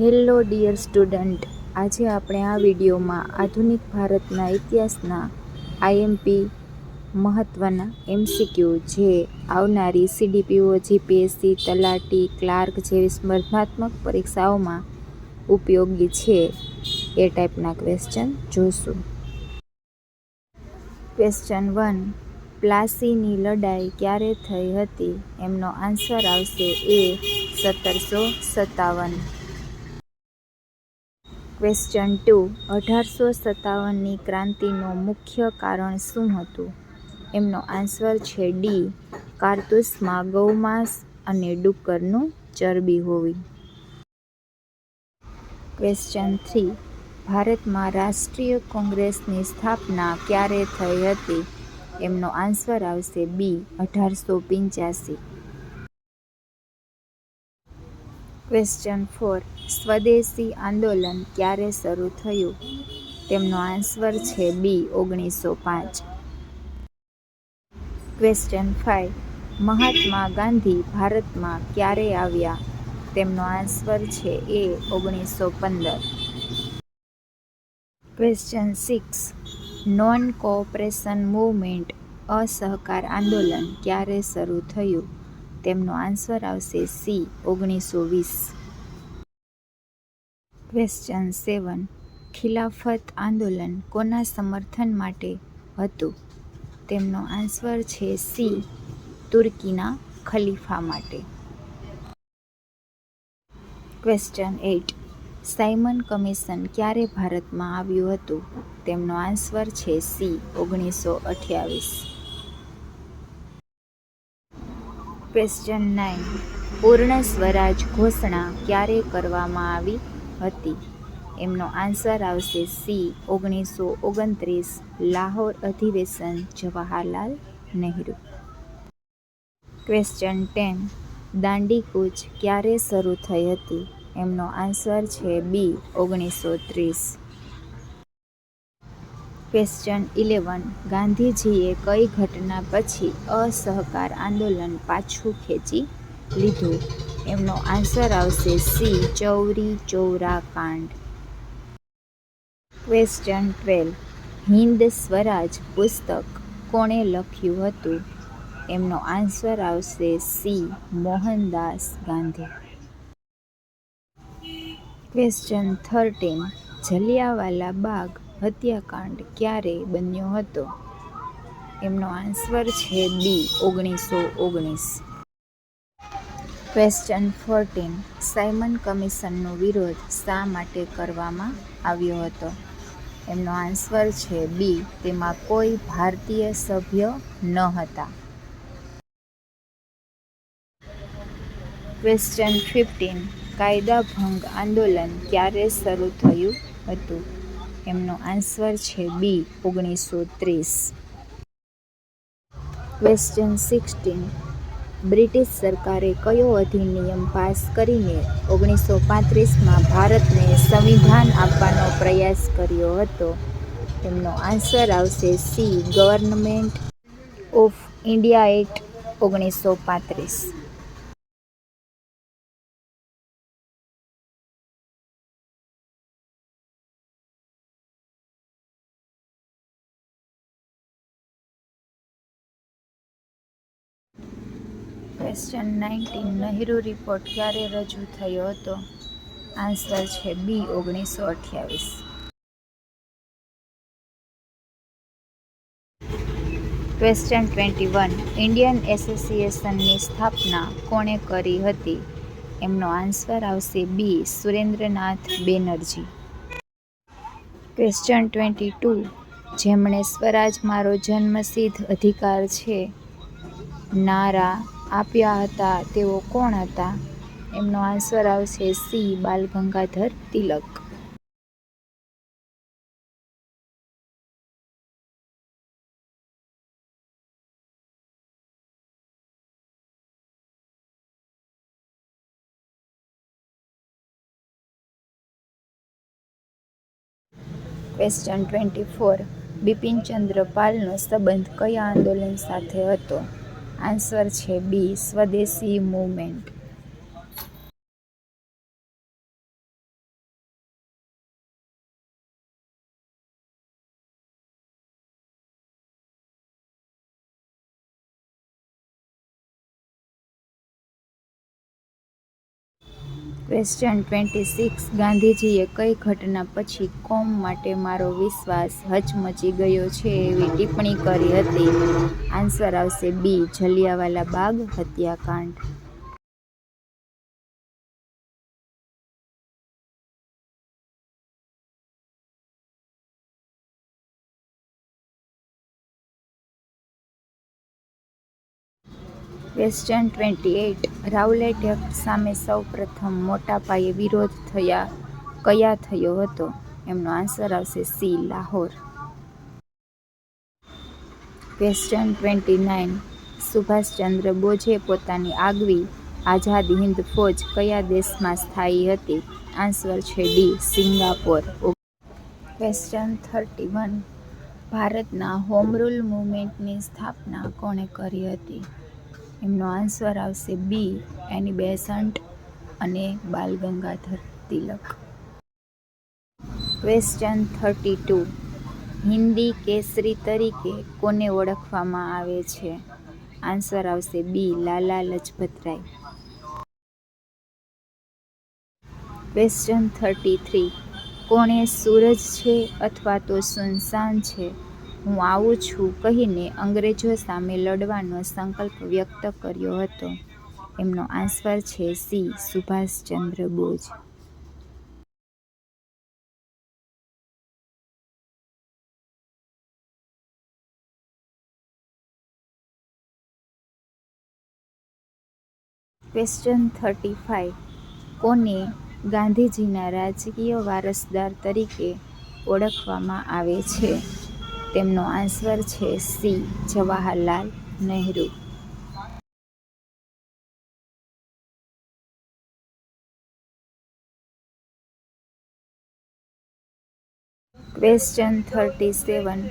Hello dear student, આજે આપણે આ વિડીયોમાં આધુનિક ભારતના ઇતિહાસના આઈએમપી મહત્ત્વના એમસીક્યુ જે આવનારી સીડીપીઓ, જીપીએસસી, તલાટી, ક્લાર્ક જેવી સ્પર્ધાત્મક પરીક્ષાઓમાં ઉપયોગી છે એ ટાઈપના ક્વેશ્ચન જોશું. ક્વેશ્ચન વન, પ્લાસીની લડાઈ ક્યારે થઈ હતી? એમનો આન્સર આવશે એ સત્તરસો સત્તાવન. ક્વેશ્ચન ટુ અઢારસો સત્તાવનની ક્રાંતિનું મુખ્ય કારણ શું હતું? એમનો આન્સર છે ડી કારતૂસમાં ગૌમાંસ અને ડુક્કરનું ચરબી હોવી. ક્વેશ્ચન થ્રી ભારતમાં રાષ્ટ્રીય કોંગ્રેસની સ્થાપના ક્યારે થઈ હતી? એમનો આન્સર આવશે બી અઢારસો પંચ્યાસી. ક્વેશ્ચન ફોર સ્વદેશી આંદોલન ક્યારે શરૂ થયું? તેમનો આન્સર છે બી ઓગણીસો પાંચ. ક્વેશ્ચન ફાઇવ મહાત્મા ગાંધી ભારતમાં ક્યારે આવ્યા? તેમનો આન્સર છે એ ઓગણીસો પંદર. Question six non cooperation movement અસહકાર આંદોલન ક્યારે શરૂ થયું? તેમનો આન્સર આવશે સી, ઓગણીસો વીસ. ક્વેશ્ચન સેવન ખિલાફત આંદોલન કોના સમર્થન માટે હતું? તેમનો આન્સર છે સી, તુર્કીના ખલીફા માટે. ક્વેશ્ચન એઇટ સાયમન કમિશન ક્યારે ભારતમાં આવ્યું હતું? તેમનો આન્સર છે સી, ઓગણીસો અઠ્યાવીસ. ક્વેશ્ચન નાઇન પૂર્ણ સ્વરાજ ઘોષણા ક્યારે કરવામાં આવી હતી? એમનો આન્સર આવશે સી ઓગણીસો ઓગણત્રીસ, લાહોર અધિવેશન, જવાહરલાલ નહેરુ. ક્વેશ્ચન ટેન દાંડી કૂચ ક્યારે શરૂ થઈ હતી? એમનો આન્સર છે બી ઓગણીસો ત્રીસ. ક્વેશ્ચન ઇલેવન ગાંધીજીએ કઈ ઘટના પછી અસહકાર આંદોલન પાછું ખેંચી લીધું? એમનો આન્સર આવશે સી ચૌરી ચૌરા કાંડ ક્વેશ્ચન ટ્વેલ્વ હિન્દ સ્વરાજ પુસ્તક કોણે લખ્યું હતું? એમનો આન્સર આવશે C Mohandas Gandhi. Question thirteen Jallianwala Bagh હત્યાકાંડ ક્યારે બન્યો હતો? એમનો આન્સર છે બી, ઓગણીસો ઓગણીસ. ક્વેશ્ચન ફોર્ટીન સાયમન કમિશનનો વિરોધ શા માટે કરવામાં આવ્યો હતો? એમનો આન્સર છે બી, તેમાં કોઈ ભારતીય સભ્ય ન હતા. ક્વેશ્ચન ફિફ્ટીન કાયદા ભંગ આંદોલન ક્યારે શરૂ થયું હતું? એમનો આન્સર છે બી, ઓગણીસો ત્રીસ. ક્વેશ્ચન સિક્સટીન બ્રિટિશ સરકારે કયો અધિનિયમ પાસ કરીને ઓગણીસો પાંત્રીસમાં ભારતને સંવિધાન આપવાનો પ્રયાસ કર્યો હતો? તેમનો આન્સર આવશે C, government of India act, ઓગણીસો પાંત્રીસ. ક્વેશ્ચન નાઇન્ટીન નહેરુ રિપોર્ટ ક્યારે રજૂ થયો હતો? આન્સર છે બી ઓગણીસો અઠ્યાવીસ. ક્વેશ્ચન ટ્વેન્ટી વન ઇન્ડિયન એસોસિએશનની સ્થાપના કોણે કરી હતી? એમનો આન્સર આવશે B Surendranath Banerjee. Question twenty two જેમણે સ્વરાજ મારો જન્મસિદ્ધ અધિકાર છે, નારા આપ્યા હતા, તેઓ કોણ હતા? એમનો આન્સર આવશે C Bal Gangadhar Tilak. Question twenty four Bipinchandra પાલનો સંબંધ કયા આંદોલન સાથે હતો? આન્સર છે બી સ્વદેશી મૂવમેન્ટ ક્વેશ્ચન ટ્વેન્ટી સિક્સ ગાંધીજીએ કઈ ઘટના પછી કોમ માટે મારો વિશ્વાસ હચમચી ગયો છે એવી ટિપ્પણી કરી હતી? આન્સર આવશે B Jallianwala Bagh હત્યાકાંડ. Question twenty eight Rowlatt act સામે સૌપ્રથમ મોટા પાયે વિરોધ થયા, કયા થયો હતો? એમનો આન્સર આવશે C, Lahore. Question twenty nine Subhashchandra બોઝે પોતાની આગવી આઝાદ હિંદ ફોજ કયા દેશમાં સ્થાયી હતી? આન્સર છે D, Singapore. Question thirty one ભારતના હોમરૂલ મૂવમેન્ટની સ્થાપના કોણે કરી હતી? એમનો આન્સર આવશે બી એની બેસન્ટ અને Bal Gangadhar Tilak. Question thirty two Hindi Kesari તરીકે કોને ઓળખવામાં આવે છે? આન્સર આવશે B Lala Lajpatrai. Question thirty three કોણે સૂરજ છે અથવા તો સુનસાન છે? હું આવું છું કહીને અંગ્રેજો સામે લડવાનો સંકલ્પ વ્યક્ત કર્યો હતો. એમનો આન્સર છે C, Subhashchandra Bose. Question thirty five કોને ગાંધીજીના રાજકીય વારસદાર તરીકે ઓળખવામાં આવે છે? તેમનો આન્સર છે C, Jawaharlal Nehru. Question thirty seven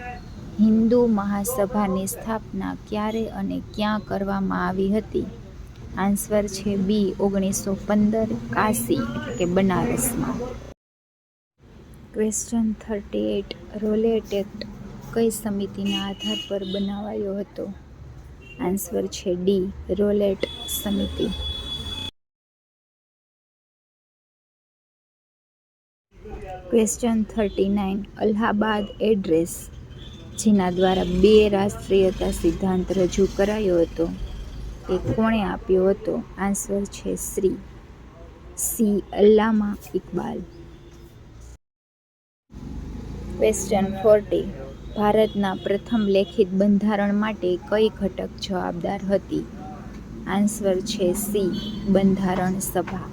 Hindu મહાસભાની સ્થાપના ક્યારે અને ક્યાં કરવામાં આવી હતી? આન્સર છે બી, ઓગણીસો પંદર, કાશી એટલે કે બનારસમાં. Question thirty eight Rowlatt act કઈ સમિતિના આધાર પર બનાવાયો હતો? આન્સર છે ડી, રોલેટ સમિતિ. Question thirty nine Allahabad address, જેના દ્વારા બે રાષ્ટ્રીયતા સિદ્ધાંત રજૂ કરાયો હતો. એ કોણે આપ્યો હતો? આન્સર છે Shri C Allama Iqbal. Question forty ભારતના પ્રથમ લેખિત બંધારણ માટે કઈ ઘટક જવાબદાર હતી? આન્સર છે સી, બંધારણ સભા.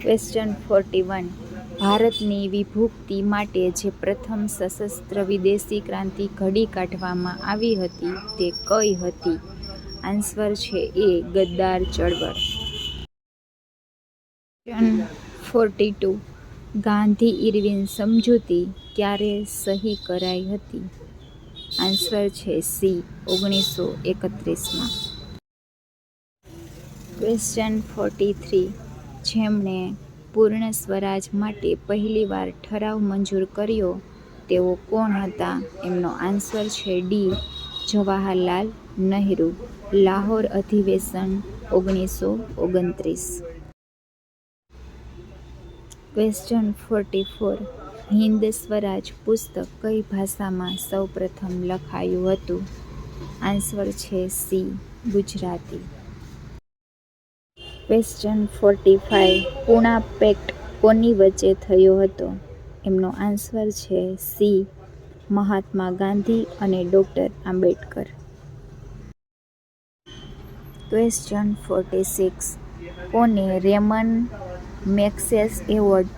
ક્વેશ્ચન ફોર્ટી વન ભારતની વિભુક્તિ માટે જે પ્રથમ સશસ્ત્ર વિદેશી ક્રાંતિ ઘડી કાઢવામાં આવી હતી તે કઈ હતી? આન્સર છે એ, ગદ્દાર ચળવળ. ફોર્ટી ટુ ગાંધી ઇરવિન સમજૂતી ક્યારે સહી કરાઈ હતી? આન્સર છે સી, ઓગણીસો એકત્રીસમાં. Question forty three. જેમણે પૂર્ણ સ્વરાજ માટે પહેલીવાર ઠરાવ મંજૂર કર્યો, તેઓ કોણ હતા? એમનો આન્સર છે ડી, જવાહરલાલ નહેરુ, લાહોર અધિવેશન, ઓગણીસો ઓગણત્રીસ. Question forty four Hind Swaraj પુસ્તક કઈ ભાષામાં સૌપ્રથમ લખાયું હતું? આન્સર છે C Gujarati. Question forty five Poona pact કોની વચ્ચે થયો હતો? એમનો આન્સર છે સી મહાત્મા ગાંધી અને doctor Ambedkar. Question forty six કોને રેમન મેક્સેસ એવોર્ડ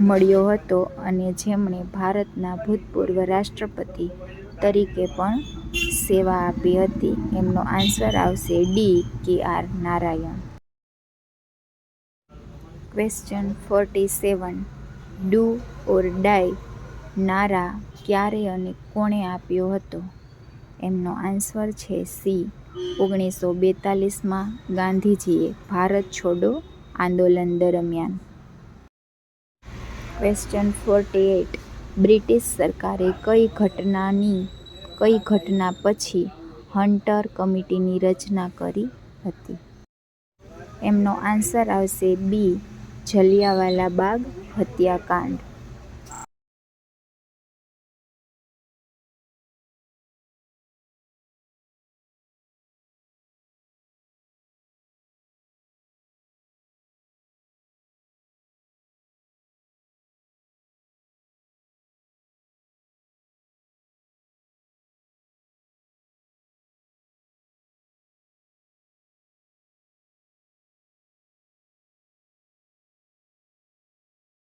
મળ્યો હતો અને જેમણે ભારતના ભૂતપૂર્વ રાષ્ટ્રપતિ તરીકે પણ સેવા આપી હતી. એમનો આન્સર આવશે D K R Narayan. Question forty seven do or die નારા ક્યારે અને કોણે આપ્યો હતો? એમનો આન્સર છે સી. ઓગણીસો બેતાલીસમાં ગાંધીજીએ ભારત છોડો. આંદોલન દરમિયાન. ક્વેશ્ચન ફોર્ટી એટ બ્રિટિશ સરકારે કઈ ઘટનાની, કઈ ઘટના પછી હન્ટર કમિટીની રચના કરી હતી? એમનો આન્સર આવશે બી, જલિયાવાલા બાગ હત્યાકાંડ.